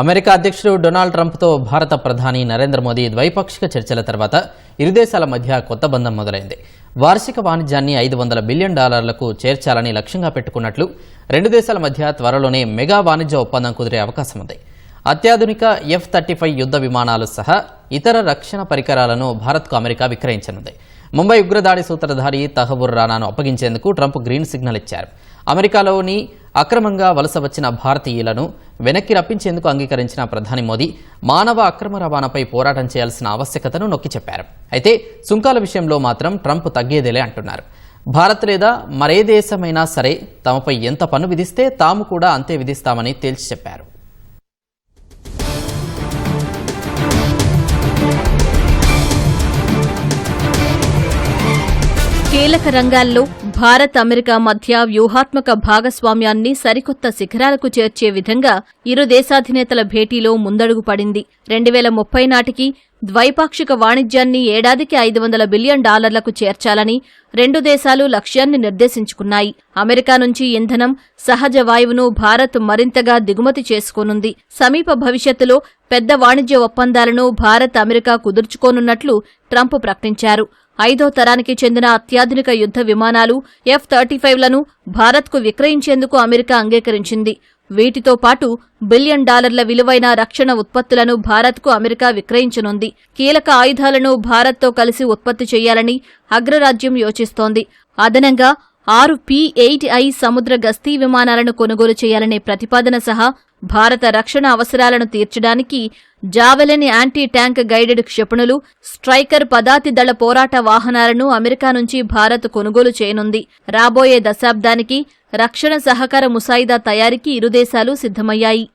America అధ్యక్షుడు Donald ట్రంప్తో భారత ప్రధాని నరేంద్ర మోదీ ద్వైపాక్షిక చర్చల తర్వాత ఇరు దేశాల మధ్య కొత్త బంధం మొదలైంది. వార్షిక వాణిజ్యాన్ని ఐదు వందల బిలియన్ డాలర్లకు చేర్చాలని లక్ష్యంగా పెట్టుకున్నట్లు రెండు దేశాల మధ్య త్వరలోనే మెగా వాణిజ్య ఒప్పందం కుదిరే అవకాశం ఉంది. అత్యాధునిక ఎఫ్ థర్టీ ఫైవ్ యుద్ధ విమానాలు సహా ఇతర రక్షణ పరికరాలను భారత్కు అమెరికా విక్రయించనుంది. ముంబై ఉగ్రదాడి సూత్రధారి తహబుర్ రానాను అప్పగించేందుకు ట్రంప్ గ్రీన్ సిగ్నల్ ఇచ్చారు. అమెరికాలోని అక్రమంగా వలస వచ్చిన భారతీయులను వెనక్కి రప్పించేందుకు అంగీకరించిన ప్రధాని మోదీ మానవ అక్రమ రవాణాపై పోరాటం చేయాల్సిన ఆవశ్యకతను నొక్కి చెప్పారు. అయితే సుంకాల విషయంలో మాత్రం ట్రంప్ తగ్గేదేలే అంటున్నారు. భారత్ లేదా మరే దేశమైనా సరే తమపై ఎంత పన్ను విధిస్తే తాము కూడా అంతే విధిస్తామని తేల్చి చెప్పారు. కీలక రంగాల్లో భారత్ అమెరికా మధ్య వ్యూహాత్మక భాగస్వామ్యాన్ని సరికొత్త శిఖరాలకు చేర్చే విధంగా ఇరు దేశాధినేతల భేటీలో ముందడుగు పడింది. రెండు వేల ముప్పై నాటికి ద్వైపాక్షిక వాణిజ్యాన్ని ఏడాదికి ఐదు వందల బిలియన్ డాలర్లకు చేర్చాలని రెండు దేశాలు లక్ష్యాన్ని నిర్దేశించుకున్నాయి. అమెరికా నుంచి ఇంధనం సహజ వాయువును భారత్ మరింతగా దిగుమతి చేసుకోనుంది. సమీప భవిష్యత్తులో పెద్ద వాణిజ్య ఒప్పందాలను భారత్ అమెరికా కుదుర్చుకోనున్నట్లు ట్రంప్ ప్రకటించారు. ఐదో తరానికి చెందిన అత్యాధునిక యుద్ధ విమానాలు ఎఫ్ థర్టీ ఫైవ్లను భారత్కు విక్రయించేందుకు అమెరికా అంగీకరించింది. వీటితో పాటు బిలియన్ డాలర్ల విలువైన రక్షణ ఉత్పత్తులను భారత్కు అమెరికా విక్రయించనుంది. కీలక ఆయుధాలను భారత్తో కలిసి ఉత్పత్తి చేయాలని అగ్రరాజ్యం యోచిస్తోంది. అదనంగా ఆరు పి ఎయిట్ ఐ సముద్ర గస్తీ విమానాలను కొనుగోలు చేయాలనే ప్రతిపాదన సహా భారత రక్షణ అవసరాలను తీర్చడానికి జావెలిన్ యాంటీ ట్యాంక్ గైడెడ్ క్షిపణులు స్ట్రైకర్ పదాతి దళ పోరాట వాహనాలను అమెరికా నుంచి భారత్ కొనుగోలు చేయనుంది. రాబోయే దశాబ్దానికి రక్షణ సహకార ముసాయిదా తయారీకి ఇరుదేశాలు సిద్ధమయ్యాయి.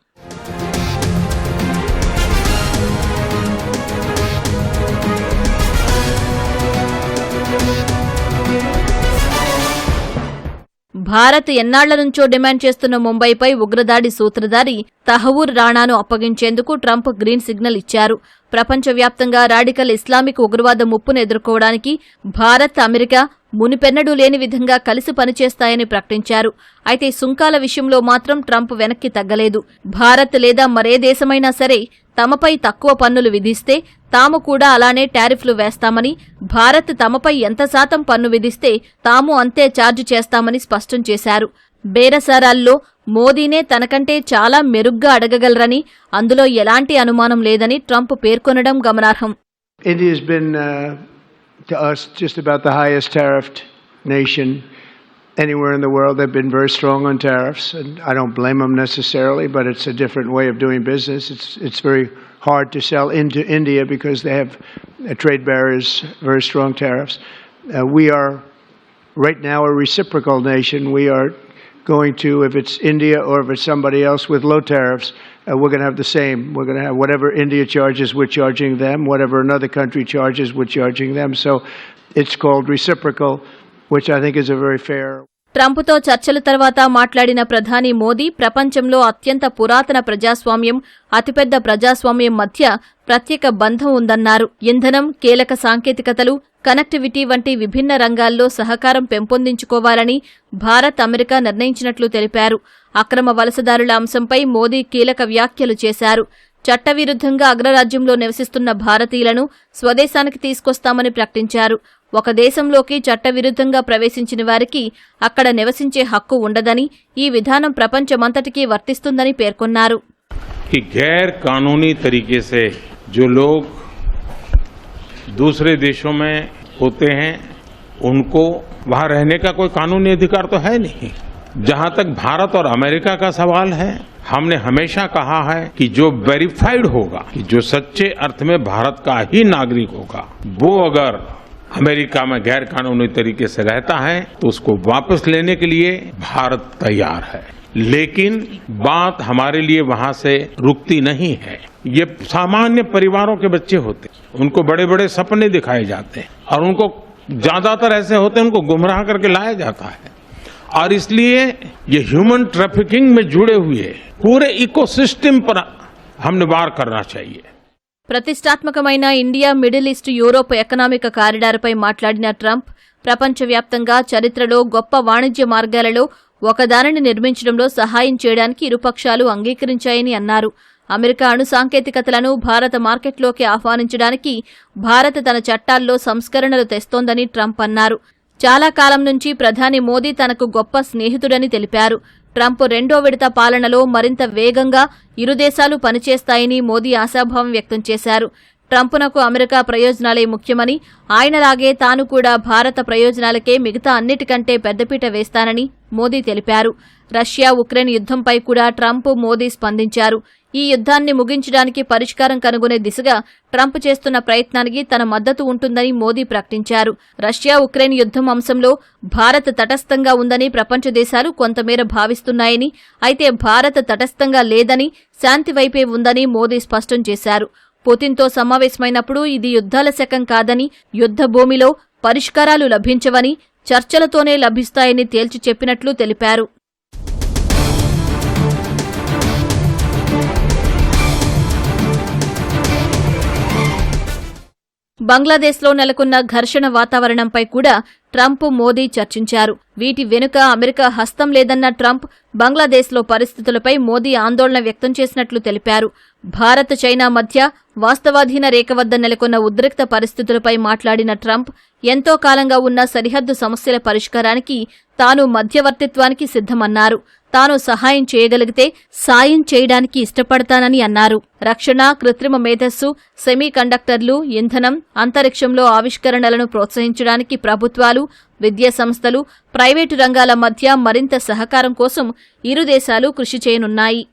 భారత్ ఎన్నాళ్ళ నుంచో డిమాండ్ చేస్తున్న ముంబైపై ఉగ్రదాడి సూత్రధారి తహవూర్ రాణాను అప్పగించేందుకు ట్రంప్ గ్రీన్ సిగ్నల్ ఇచ్చారు. ప్రపంచవ్యాప్తంగా రాడికల్ ఇస్లామిక్ ఉగ్రవాద ముప్పును ఎదుర్కోవడానికి భారత్ అమెరికా మునిపెన్నడూ లేని విధంగా కలిసి పనిచేస్తాయని ప్రకటించారు. అయితే సుంకాల విషయంలో మాత్రం ట్రంప్ వెనక్కి తగ్గలేదు. భారత్ లేదా మరే దేశమైనా సరే తమపై తక్కువ పన్నులు విధిస్తే తాము కూడా అలానే టారిఫ్లు వేస్తామని భారత్ తమపై ఎంత శాతం పన్ను విధిస్తే తాము అంతే ఛార్జ్ చేస్తామని స్పష్టం చేశారు. బేరసారాల్లో మోదీనే తనకంటే చాలా మెరుగ్గా అడగగలరని అందులో ఎలాంటి అనుమానం లేదని ట్రంప్ పేర్కొనడం గమనార్హం. To us just about the highest tariffed nation anywhere in the world. They've been very strong on tariffs, and I don't blame them necessarily, but it's a different way of doing business. It's it's very hard to sell into India because they have uh, trade barriers, very strong tariffs. Uh, we are right now a reciprocal nation. We are going to, if it's India or if it's somebody else with low tariffs, uh, we're going to have the same. We're going to have whatever India charges, we're charging them. Whatever another country charges, we're charging them. So it's called reciprocal, which I think is a very fair. ట్రంప్తో చర్చల తర్వాత మాట్లాడిన ప్రధాని మోదీ ప్రపంచంలో అత్యంత పురాతన ప్రజాస్వామ్యం అతిపెద్ద ప్రజాస్వామ్యం మధ్య ప్రత్యేక బంధం ఉందన్నారు. ఇంధనం కీలక సాంకేతికతలు కనెక్టివిటీ వంటి విభిన్న రంగాల్లో సహకారం పెంపొందించుకోవాలని భారత్ అమెరికా నిర్ణయించినట్లు తెలిపారు. అక్రమ వలసదారుల అంశంపై మోదీ కీలక వ్యాఖ్యలు చేశారు. చట్టవిరుద్ధంగా అగ్రరాజ్యంలో నివసిస్తున్న భారతీయులను స్వదేశానికి తీసుకొస్తామని ప్రకటించారు. ఒక దేశంలోకి చట్టవిరుద్ధంగా ప్రవేశించిన వారికి అక్కడ నివసించే హక్కు ఉండదని ఈ విధానం ప్రపంచమంతటికీ వర్తిస్తుందని పేర్కొన్నారు. ఉన్కో जहाँ तक भारत और अमेरिका का सवाल है, हमने हमेशा कहा है कि जो वेरीफाइड होगा, कि जो सच्चे अर्थ में भारत का ही नागरिक होगा, वो अगर अमेरिका में गैर कानूनी तरीके से रहता है तो उसको वापस लेने के लिए भारत तैयार है। लेकिन बात हमारे लिए वहाँ से रुकती नहीं है। ये सामान्य परिवारों के बच्चे होते उनको बड़े बड़े सपने दिखाए जाते हैं और उनको ज़्यादातर ऐसे होते हैं, उनको गुमराह करके लाया जाता है। और इसलिए ये ह्यूमन ट्रैफिकिंग में जुड़े हुए पूरे इकोसिस्टम पर हमने वार करना चाहिए ప్రతిష్టాత్మకమైన India Middle East Europe economic కారిడార్పై మాట్లాడిన ట్రంప్ ప్రపంచవ్యాప్తంగా చరిత్రలో గొప్ప వాణిజ్య మార్గాలలో ఒకదానిని నిర్మించడంలో సహాయం చేయడానికి ఇరుపక్షాలు అంగీకరించాయని అన్నారు అమెరికా అణు సాంకేతికతలను భారత మార్కెట్లోకి ఆహ్వానించడానికి భారత్ తన చట్టాల్లో సంస్కరణలు తెస్తోందని ట్రంప్ అన్నారు చాలా కాలం నుంచి ప్రధాని మోదీ తనకు గొప్ప స్నేహితుడని తెలిపారు. ట్రంప్ రెండో విడత పాలనలో మరింత వేగంగా ఇరు దేశాలు పనిచేస్తాయని మోదీ ఆశాభావం వ్యక్తం చేశారు. ట్రంప్నకు అమెరికా ప్రయోజనాలే ముఖ్యమని ఆయనలాగే తాను కూడా భారత ప్రయోజనాలకే మిగతా అన్నిటికంటే పెద్దపీట వేస్తానని మోదీ తెలిపారు. రష్యా ఉక్రెయిన్ యుద్ధంపై కూడా ట్రంప్ మోదీ స్పందించారు. ఈ యుద్ధాన్ని ముగించడానికి పరిష్కారం కనుగొనే దిశగా ట్రంప్ చేస్తున్న ప్రయత్నానికి తన మద్దతు ఉంటుందని మోదీ ప్రకటించారు. రష్యా ఉక్రెయిన్ యుద్ధం అంశంలో భారత్ తటస్థంగా ఉందని ప్రపంచ దేశాలు కొంతమేర భావిస్తున్నాయని అయితే భారత్ తటస్థంగా లేదని శాంతి వైపే ఉందని మోదీ స్పష్టం చేశారు. పుతిన్తో సమావేశమైనప్పుడు ఇది యుద్ధాల శకం కాదని యుద్ధ భూమిలో పరిష్కారాలు లభించవని చర్చలతోనే లభిస్తాయని తేల్చి చెప్పినట్లు తెలిపారు. బంగ్లాదేశ్లో నెలకొన్న ఘర్షణ వాతావరణంపై కూడా ట్రంప్ మోదీ చర్చించారు. వీటి వెనుక అమెరికా హస్తం లేదన్న ట్రంప్ బంగ్లాదేశ్లో పరిస్థితులపై మోదీ ఆందోళన వ్యక్తం చేసినట్లు తెలిపారు. భారత్ చైనా మధ్య వాస్తవాధీన రేఖ వద్ద నెలకొన్న ఉద్రిక్త పరిస్థితులపై మాట్లాడిన ట్రంప్ ఎంతో కాలంగా ఉన్న సరిహద్దు సమస్యల పరిష్కారానికి తాను మధ్యవర్తిత్వానికి సిద్ధమన్నారు. తాను సహాయం చేయగలిగితే సాయం చేయడానికి ఇష్టపడతానని అన్నారు. రక్షణ కృత్రిమ మేధస్సు సెమీ కండక్టర్లు ఇంధనం అంతరిక్షంలో ఆవిష్కరణలను ప్రోత్సహించడానికి ప్రభుత్వాలు విద్యా సంస్థలు ప్రైవేటు రంగాల మధ్య మరింత సహకారం కోసం ఇరు దేశాలు కృషి చేయనున్నాయి.